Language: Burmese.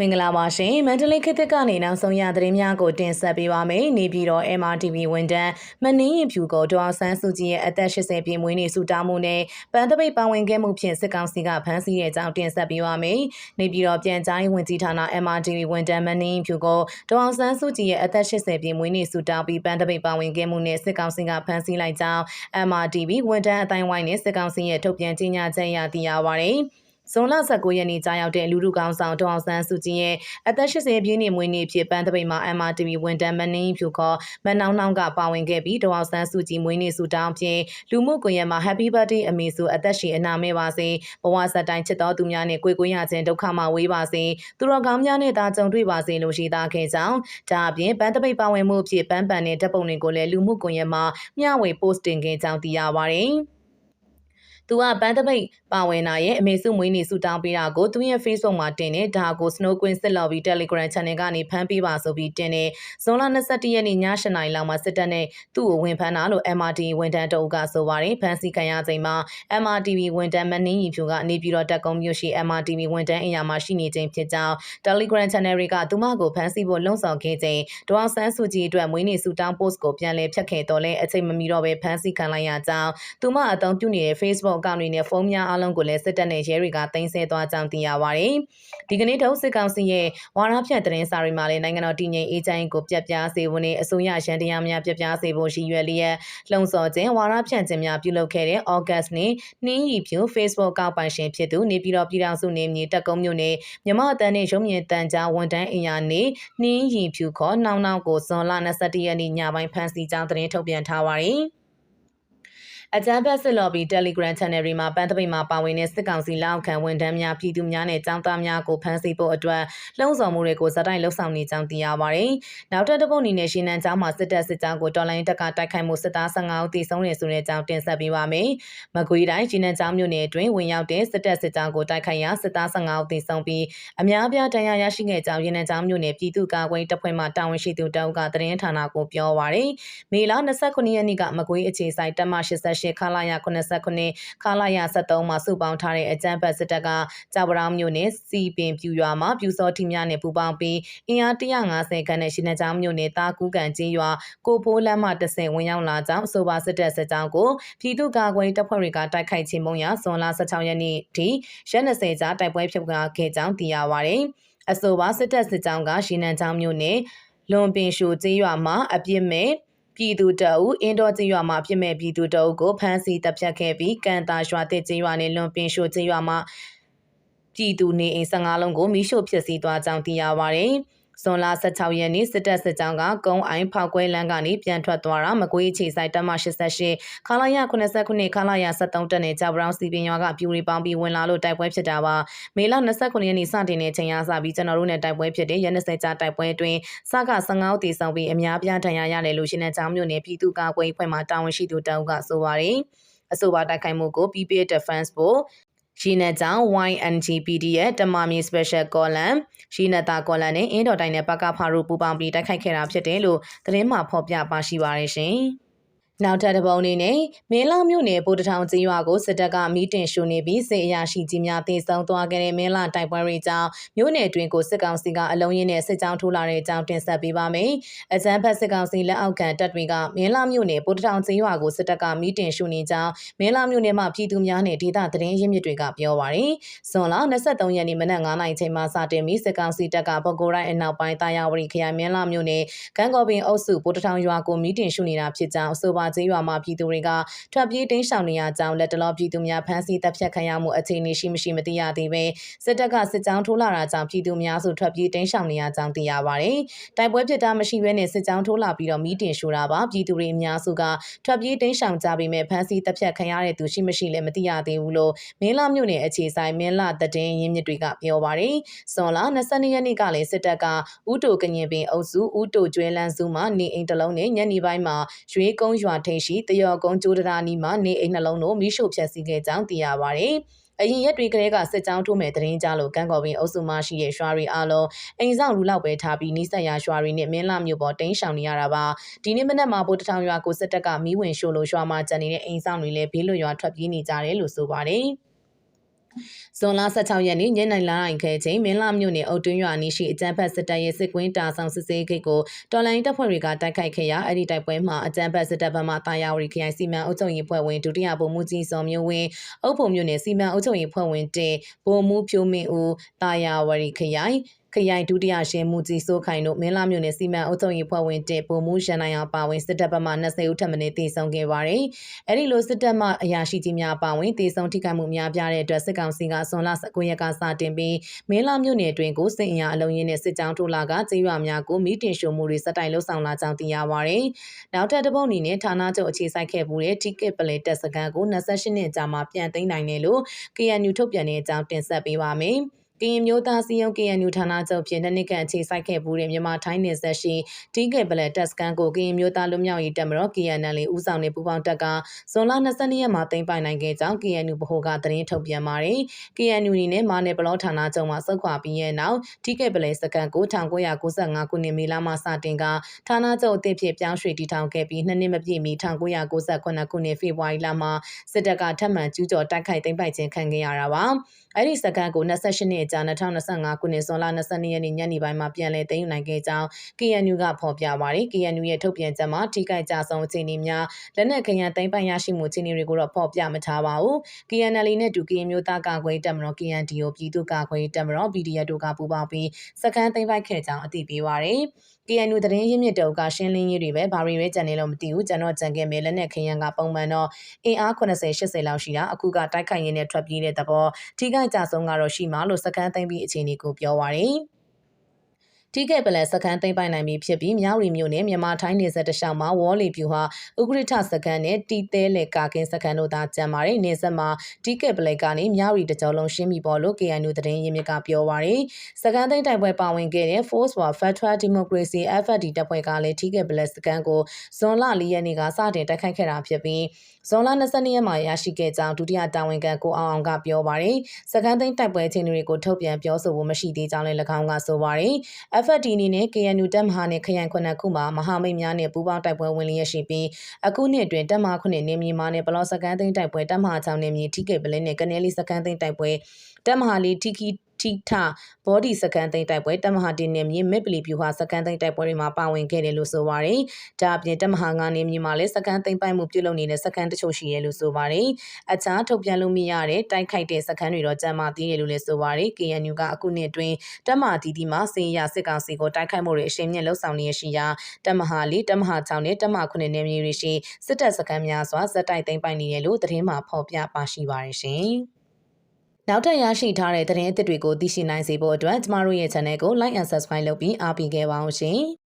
မင်္ဂလာပါရှင်မန္တလေးခေတ်သစ်ကနေနောက်ဆုံးရသတင်းများကိုတင်ဆက်ပေးပါမယ်။နေပြည်တော် MRTV ဝန်တန်းမနင်းရင်ဖြူကိုဒေါ်ဆန်းစုကြည်ရဲ့အသက်80ပြည့်မွေးနေ့ဆုတောင်းမှုနဲ့ပန်းတပိတ်ပါဝင်ခဲ့မှုဖြင့်စစ်ကောင်စီကဖမ်းဆီးတဲ့အကြောင်းတင်ဆက်ပေးပါမယ်။နေပြည်တော်ပြန်ကြားရေးဝန်ကြီးဌာန MRTV ဝန်တန်းမနင်းရင်ဖြူကိုဒေါ်ဆန်းစုကြည်ရဲ့အသက်80ပြည့်မွေးနေ့ဆုတောင်းပြီးပန်းတပိတ်ပါဝင်ခဲ့မှုနဲ့စစ်ကောင်စီကဖမ်းဆီးလိုက်ကြောင်း MRTV ဝန်တန်းအတိုင်းဝိုင်းနဲ့စစ်ကောင်စီရဲ့ထုတ်ပြန်ကြေညာချက်အရသိရပါဗျ။ ဇွန်လ19ရက်နေ့ကြာရောက်တဲ့လူလူကောင်းဆောင်ဒေါအောင်ဆန်းစုကြည်ရဲ့အသက်80ပြည့်နှစ်မွေးနေ့ဖြစ်ပန်းတပိတ်မှာ MRTV ဝန်တန်းမနှင်းဖြူခေါ်မနောင်းနောင်းကပါဝင်ခဲ့ပြီးဒေါအောင်ဆန်းစုကြည်မွေးနေ့ဆုတောင်းဖြင့်လူမှုကွန်ရက်မှာ Happy Birthday အမေစုအသက်ရှင်အနာမဲ့ပါစေဘဝစတိုင်းချစ်တော်သူများနဲ့ကိုယ်ကိုရခြင်းဒုက္ခမှဝေးပါစေသူတော်ကောင်းများနဲ့တာကြုံတွေ့ပါစေလို့ရှိသားခဲ့ကြောင်းဒါအပြင်ပန်းတပိတ်ပါဝင်မှုဖြစ်ပန်းပန်တဲ့တပ်ပုံတွေကိုလည်းလူမှုကွန်ရက်မှာမျှဝေ post တင်ခဲ့ကြောင်းသိရပါတယ်။ သူကပန်းတပိတ်ပါဝင်လာရဲ့အမေစုမွေးနေ့ဆူတောင်းပေးတာကိုသူရဲ့ Facebook မှာတင်နေဒါကို Snow Queen စစ်လော်ဘီ Telegram Channel ကနေဖမ်းပေးပါဆိုပြီးတင်နေဇွန်လ21ရက်နေ့ည8:00နာရီလောက်မှာစစ်တပ်နဲ့သူ့ကိုဝင်ဖမ်းတာလို့ MRT ဝန်ထမ်းတအုပ်ကဆိုပါတယ်ဖမ်းဆီးခံရချိန်မှာ MRTV ဝန်ထမ်းမနှင်းရီဖြူကနေပြည်တော်တက်ကုန်းမြို့ရှိ MRTV ဝန်ထမ်းအရာမှာရှိနေခြင်းဖြစ်ကြောင်း Telegram Channel တွေကသူမကိုဖမ်းဆီးဖို့လှုံ့ဆော်ခဲ့ချိန်ဒေါအောင်ဆန်းစုကြည်အတွက်မွေးနေ့ဆူတောင်း post ကိုပြန်လည်ဖျက်ခဲ့တော့လဲအချိန်မမီတော့ပဲဖမ်းဆီးခံလိုက်ရကြောင်းသူမအသုံးပြုနေတဲ့ Facebook အကောင့်တွေနဲ့ဖုန်းများအလုံးကိုလည်းစစ်တပ်နဲ့ရဲတွေကတင်ဆက်သွားကြောင်းသိရပါတယ်။ဒီကနေ့ထုတ်စစ်ကောင်စီရဲ့ဝါရဖြန့်သတင်းစာတွေမှာလည်းနိုင်ငံတော်တည်ငြိမ်အေးချမ်းကိုပြက်ပြားစေဖို့နဲ့အစိုးရရန်တရားများပြက်ပြားစေဖို့ရှိရွယ်လျက်လှုံ့ဆော်ခြင်းဝါရဖြန့်ခြင်းများပြုလုပ်ခဲ့တဲ့ August နေ့နှင်းရီဖြူ Facebook ကောက်ပိုင်ရှင်ဖြစ်သူနေပြည်တော်ပြည်ထောင်စုနေမြေတက်ကုန်းမြို့နယ်မြမအတန်းနဲ့ရုံမြင့်တန်ကြားဝန်တန်းအင်ယာနေနှင်းရီဖြူခေါ်နှောင်းနှောင်းကိုဇွန်လ22ရက်နေ့ညပိုင်းဖမ်းဆီးကြောင်းသတင်းထုတ်ပြန်ထားပါတယ်။ အကြမ်းဖက်စစ်လော်ဘီ Telegram Channel တွေမှာပန်းတပိတ်မှာပါဝင်တဲ့စစ်ကောင်စီလက်အောက်ခံဝန်ထမ်းများပြည်သူများနဲ့ចောင်းသားများကိုဖမ်းဆီးဖို့အတွက်လှုံ့ဆော်မှုတွေကိုဇက်တိုက်လှုပ်ဆောင်နေကြောင်းသိရပါတယ်။နောက်ထပ်တစ်ပုတ်အနေနဲ့ရှင်းနန်းကျောင်းမှာစစ်တပ်စစ်ကြောင်းကိုတော်လိုင်းတက်ကတိုက်ခိုက်မှုစစ်သား15ဦးသေဆုံးနေဆိုတဲ့အကြောင်းတင်ဆက်ပေးပါမယ်။မကွေးတိုင်းရှင်းနန်းကျောင်းမြို့နယ်အတွင်းဝင်ရောက်တဲ့စစ်တပ်စစ်ကြောင်းကိုတိုက်ခိုက်ရာစစ်သား15ဦးသေဆုံးပြီးအများအပြားတရားရရှိခဲ့ကြောင်းရင်းနန်းကျောင်းမြို့နယ်ပြည်သူ့ကာကွယ်တပ်ဖွဲ့မှတာဝန်ရှိသူတအုပ်ကသတင်းဌာနကိုပြောပါရယ်။မေလ29ရက်နေ့ကမကွေးအခြေဆိုင်တပ်မ88ခလာရ89ခလာရ73မှာစုပေါင်းထားတဲ့အကြမ်းဖက်စစ်တပ်ကကြောက်ပရောင်းမြို့နယ်စီပင်ပြူရွာမှာပြူစောထီများနဲ့ပူးပေါင်းပြီးအင်အား150ခန့်နဲ့ရှင်နှချောင်းမြို့နယ်တာကူးကန်ကျေးရွာကိုဖိုးလမ်းမှတစ်ဆင့်ဝင်ရောက်လာကြောင်းအဆိုပါစစ်တပ်စစ်ကြောင်းကိုပြည်သူ့ကာကွယ်တပ်ဖွဲ့တွေကတိုက်ခိုက်ခြင်းမုံရဇွန်လ16ရက်နေ့ထိရက်20ကြာတိုက်ပွဲဖြစ်ခဲ့ကြောင်းသိရပါတယ်။အဆိုပါစစ်တပ်စစ်ကြောင်းကရှင်နှချောင်းမြို့နယ်လွန်ပင်ရှိုကျေးရွာမှာအပြစ်မဲ့ ပြည်သူတအုပ်အင်းတော်ကျေးရွာမှာဖြစ်မဲ့ပြည်သူတအုပ်ကိုဖမ်းဆီးတပ်ဖြတ်ခဲ့ပြီးကန်တာရွာတဲ့ကျေးရွာနဲ့လွန်ပင်ရှိုကျေးရွာမှာပြည်သူနေအိမ်15လုံးကိုမိရှို့ဖျက်ဆီးသွားကြောင်းသိရပါတယ်။ ဇွန်လ16ရက်နေ့စစ်တပ်စစ်ကြောင်းကကုန်းအိုင်ဖောက်ကွဲလမ်းကနေပြန်ထွက်သွားတာမကွေးအခြေဆိုင်တပ်မ88ခလာရ89ခလာရ73တက်နဲ့ကြောက်ဘရောင်းစီပင်ရွာကပြူရီပေါင်းပြီးဝင်လာလို့တိုက်ပွဲဖြစ်တာပါမေလ29ရက်နေ့စတင်တဲ့ချိန်ရစပြီးကျွန်တော်တို့နဲ့တိုက်ပွဲဖြစ်တဲ့ရက်20ကြာတိုက်ပွဲအတွင်းစက15ဦးတည်ဆောင်ပြီးအများပြားဒဏ်ရာရတယ်လို့ရှင်နယ်ချောင်းမြို့နယ်ပြည်သူ့ကာကွယ်အဖွဲ့မှတာဝန်ရှိသူတအုပ်ကဆိုပါတယ်အဆိုပါတိုက်ခိုက်မှုကို PPA Defense ဖို့ ရှိနေကြောင်း YNGPD ရဲ့တမမီ Special Column ရှိနေတာကော်လန်နဲ့အင်းတော်တိုင်းနဲ့ပကဖာတို့ပူးပေါင်းပြီးတိုက်ခိုက်ခဲ့တာဖြစ်တယ်လို့သတင်းမှဖော်ပြပါရှိပါရရှင်။ နောက်ထပ်တစ်ပုံအနေနဲ့မင်းလာမြို့နယ်ဗိုလ်တထောင်ကျေးရွာကိုစစ်တပ်ကမီးတင်ရှို့နေပြီးစစ်အရာရှိကြီးများတေဆုံးသွားခဲ့တဲ့မင်းလာတိုက်ပွဲတွေကြောင့်မြို့နယ်တွင်ကိုစစ်ကောင်စီကအလုံးရင်းနဲ့စစ်ကြောင်းထိုးလာတဲ့အကြောင်းတင်ဆက်ပေးပါမယ်။အကြမ်းဖက်စစ်ကောင်စီလက်အောက်ခံတပ်တွေကမင်းလာမြို့နယ်ဗိုလ်တထောင်ကျေးရွာကိုစစ်တပ်ကမီးတင်ရှို့နေကြောင်းမင်းလာမြို့နယ်မှာပြည်သူများနဲ့ဒေသသတင်းရင်းမြစ်တွေကပြောပါရယ်။ဇွန်လ23ရက်နေ့မနက်9:00နာရီချိန်မှာစတင်ပြီးစစ်ကောင်စီတပ်ကပုဂ္ဂိုလ်တိုင်းအနောက်ပိုင်းတာယာဝတီခရိုင်မင်းလာမြို့နယ်ကံကော်ပင်အုပ်စုဗိုလ်တထောင်ရွာကိုမီးတင်ရှို့နေတာဖြစ်ကြောင်းအဆိုပါကျေးရွာမှာပြည်သူတွေကထွက်ပြေးတိမ်းရှောင်နေရကြောင်းလက်တလောပြည်သူများဖမ်းဆီးတပ်ဖြတ်ခံရမှုအခြေအနေရှိမရှိမသိရသေးပဲစစ်တပ်ကစစ်ကြောင်းထိုးလာတာကြောင့်ပြည်သူများစုထွက်ပြေးတိမ်းရှောင်နေရကြောင်းသိရပါတယ်။တိုက်ပွဲဖြစ်တာမရှိဘဲနဲ့စစ်ကြောင်းထိုးလာပြီးတော့မီးတင်ရှို့တာပါပြည်သူတွေအများစုကထွက်ပြေးတိမ်းရှောင်ကြပေမဲ့ဖမ်းဆီးတပ်ဖြတ်ခံရတဲ့သူရှိမရှိလည်းမသိရသေးဘူးလို့မင်းလာမြို့နယ်အခြေဆိုင်မင်းလာတည်င်းရင်းမြစ်တွေကပြောပါတယ်။ဇွန်လ22ရက်နေ့ကလည်းစစ်တပ်ကဥတိုကညင်ပင်အုပ်စုဥတိုကျွဲလန်းစုမှနေအိမ်တလုံးနဲ့ညနေပိုင်းမှာရွေးကုန်းရွာထိပ်ရှိတရော်ကုန်းကျိုးတရာနီမှာနေအိမ်နှလုံးတို့မိရှို့ဖျက်ဆီးခဲ့ကြောင်းသိရပါတယ်။အရင်ရက်တွေကလေးကစစ်ကြောင်းထိုးမဲ့တရင်ကြလို့ကန်းကော်ပင်အုပ်စုမှရှိတဲ့ရွာတွေအားလုံးအိမ်ဆောင်လူလောက်ပဲထားပြီးနိစက်ရရွာတွေနဲ့မင်းလာမြို့ပေါ်တင်းရှောင်နေရတာပါဒီနေ့မနက်မှာဗိုလ်တထောင်ရွာကိုစစ်တပ်ကမီးဝင်ရှို့လို့ရွာမှာကျန်နေတဲ့အိမ်ဆောင်တွေလည်းဘေးလွတ်ရွာထွက်ပြေးနေကြတယ်လို့ဆိုပါတယ် ဇွန်လ16ရက်နေ့ညနေလာရင်ခဲချိန်မင်းလာမြို့နယ်အုတ်တွင်းရွာနီးရှိအကြမ်းဖက်စစ်တပ်ရဲ့စစ်ကွင်းတာဆောင်စစ်ဆေးဂိတ်ကိုတော်လိုင်းတပ်ဖွဲ့တွေကတိုက်ခိုက်ခဲ့ရာအဲ့ဒီတိုက်ပွဲမှာအကြမ်းဖက်စစ်တပ်ဘက်မှတာယာဝတီခရိုင်စီမံအုပ်ချုပ်ရေးဖွဲ့ဝင်ဒုတိယဗိုလ်မှူးကြီးစောမျိုးဝင်းအုပ်ဖို့မြို့နယ်စီမံအုပ်ချုပ်ရေးဖွဲ့ဝင်တင်ဗိုလ်မှူးဖြိုးမင်းဦးတာယာဝတီခရိုင် ခရိုင်ဒုတိယရှင်မူကြီးစိုးခိုင်တို့မင်းလာမြို့နယ်စီမံအုပ်ချုပ်ရေးဖွဲ့ဝင်တစ်ပုံမှုရန်နိုင်အောင်ပါဝင်စစ်တပ်ဘက်မှ20ဦးထပ်မံတည်ဆုံခဲ့ပါတယ်။အဲဒီလိုစစ်တပ်မှအရာရှိကြီးများပါဝင်တည်ဆုံထိခိုက်မှုများပြားတဲ့အတွက်စစ်ကောင်စီကဆွန်လ19ရက်ကစတင်ပြီးမင်းလာမြို့နယ်တွင်ကိုစစ်အင်အားအလုံးရင်းနဲ့စစ်ကြောင်းထိုးလာကကျေးရွာများကိုမိတင်ရှို့မှုတွေစက်တိုင်လှုပ်ဆောင်လာကြောင်းသိရပါတယ်။နောက်ထပ်တစ်ပုတ်အနေနဲ့ဌာနချုပ်အခြေစိုက်ခဲ့မှုတဲ့ ticket ပလဲတက်စကန်ကို28နှစ်ကြာမှပြန်သိမ်းနိုင်တယ်လို့ KNU ထုတ်ပြန်တဲ့အကြောင်းတင်ဆက်ပေးပါမယ်။ ကရင်မျိုးသားစီယုံ KNU ဌာနချုပ်ဖြင့်နှစ်နှစ်ခန့်အခြေစိုက်ခဲ့မှုတဲ့မြန်မာထိုင်းနယ်စပ်ရှိတီးကေပလက်တက်စကန်ကိုကရင်မျိုးသားလူမျိုးရေးတပ်မတော် KNL ဦးဆောင်တဲ့ပူးပေါင်းတပ်ကဇွန်လ22ရက်မှာတင်ပိုင်နိုင်ခဲ့ကြောင်း KNU ဗဟိုကသတင်းထုတ်ပြန်ပါတယ်။ KNU အနေနဲ့မာနယ်ဘလောဌာနချုပ်မှာစုခွာပြီးရဲ့နောက်တီးကေပလက်စကန်ကို1995ခုနှစ်မေလမှစတင်ကဌာနချုပ်အသစ်ဖြစ်ပြောင်းရွှေ့တည်ထောင်ခဲ့ပြီးနှစ်နှစ်မပြည့်မီ1998ခုနှစ်ဖေဖော်ဝါရီလမှာစစ်တပ်ကထပ်မံကျူးကျော်တိုက်ခိုက်သိမ်းပိုက်ခြင်းခံခဲ့ရတာပါ။အဲ့ဒီစကန်ကို28နှစ်ကြာ2025ခုနှစ်ဇွန်လ22ရက်နေ့ညနေပိုင်းမှာပြန်လည်သိမ်းယူနိုင်ခဲ့ကြောင်း KNU ကဖော်ပြပါတယ်။ KNU ရဲ့ထုတ်ပြန်ချက်မှာထိခိုက်ကြဆုံးအခြေအနေများလက်နက်ခရန်သိမ်းပိုင်ရရှိမှုအခြေအနေတွေကိုတော့ဖော်ပြမထားပါဘူး။ KNL နဲ့တူကရင်မျိုးသားကာကွယ်တပ်မတော် KNDO ပြည်သူ့ကာကွယ်တပ်မတော် PDF တို့ကပူးပေါင်းပြီးစကန်သိမ်းပိုက်ခဲ့ကြောင်းအသိပေးပါတယ်။ KNU သတင်းရင်းမြစ်တုပ်ကရှင်းလင်းရေးတွေပဲဘာတွေပဲကြံနေလို့မသိဘူးကျွန်တော်ကြံခဲ့မယ်လက်နဲ့ခရန်ကပုံမှန်တော့အင်အား80 80လောက်ရှိတာအခုကတိုက်ခိုက်ရင်းနဲ့ထွက်ပြေးတဲ့သဘောထိခိုက်ကြဆုံးကတော့ရှိမှလို့စကန်သိမ်းပြီးအခြေအနေကိုပြောပါရယ် တီးကဲပလက်စကန်သိမ့်ပိုင်နိုင်ပြီဖြစ်ပြီးမြောက်ရီမြို့နယ်မြန်မာထိုင်းနယ်စပ်တလျှောက်မှာဝေါ်လီပြူဟာဥက္ကဋ္ဌစကန်နဲ့တီးသေးလေကာကင်းစကန်တို့သာကျန်ပါတယ်နေဆက်မှာတီးကဲပလက်ကနေမြောက်ရီတကြောလုံးရှင်းပြီပေါ်လို့ KNU သတင်းရင်းမြစ်ကပြောပါရယ်စကန်သိမ့်တိုက်ပွဲပါဝင်ခဲ့တဲ့ Force for Federal Democracy FFD တပ်ဖွဲ့ကလည်းတီးကဲပလက်စကန်ကိုဇွန်လ၄ရက်နေ့ကစတင်တိုက်ခိုက်ခဲ့တာဖြစ်ပြီးဇွန်လ22ရက်မှာရရှိခဲ့ကြောင်းဒုတိယတာဝန်ခံကိုအောင်အောင်ကပြောပါရယ်စကန်သိမ့်တိုက်ပွဲချင်းတွေကိုထုတ်ပြန်ပြောဆိုဖို့မရှိသေးကြောင်းလည်း၎င်းကဆိုပါရယ် FFD အနေနဲ့ KNU တပ်မဟာနဲ့ခရိုင်ခုနှစ်ခုမှာမဟာမိတ်များနဲ့ပူးပေါင်းတိုက်ပွဲဝင်လျက်ရှိပြီးအခုနှစ်အတွင်းတပ်မဟာခုနှစ်နေမြေမှာနဲ့ဘလော့စကန်သိန်းတိုက်ပွဲတပ်မဟာ6နေမြေထိကေပလင်းနဲ့ကနေလီစကန်သိန်းတိုက်ပွဲတပ်မဟာလေးတီကီ ထိထဘောဒီစကန်သိန်းတိုက်ပွဲတမဟာတင်နေမြေမစ်ပလီပြူဟာစကန်သိန်းတိုက်ပွဲတွေမှာပါဝင်ခဲ့တယ်လို့ဆိုပါတယ်။ဒါအပြင်တမဟာငါနေမြေမှာလည်းစကန်သိန်းပိုင်မှုပြုလုပ်နေတဲ့စကန်တချို့ရှိရလို့ဆိုပါတယ်။အခြားထုတ်ပြန်လို့မရတဲ့တိုက်ခိုက်တဲ့စကန်တွေတော့ကြမ်းမာသေးတယ်လို့လည်းဆိုပါတယ်။ KNU ကအခုနှစ်အတွင်းတမဟာတီတီမှာစင်ရစစ်ကောင်စီကိုတိုက်ခိုက်မှုတွေအရှိန်မြင့်လှုပ်ဆောင်နေရရှိရာတမဟာလေးတမဟာ6နဲ့တမဟာ9နယ်မြေတွေရှိစစ်တပ်စကန်များစွာဇက်တိုက်သိမ်းပိုင်နေတယ်လို့သတင်းမှာဖော်ပြပါရှိပါတယ်ရှင်။ နောက်ထပ်ရရှိထားတဲ့သတင်းအသစ်တွေကိုသိရှိနိုင်စေဖို့အတွက်ကျမတို့ရဲ့ channel ကို like and subscribe လုပ်ပြီးအားပေးခဲ့ပါအောင်ရှင်။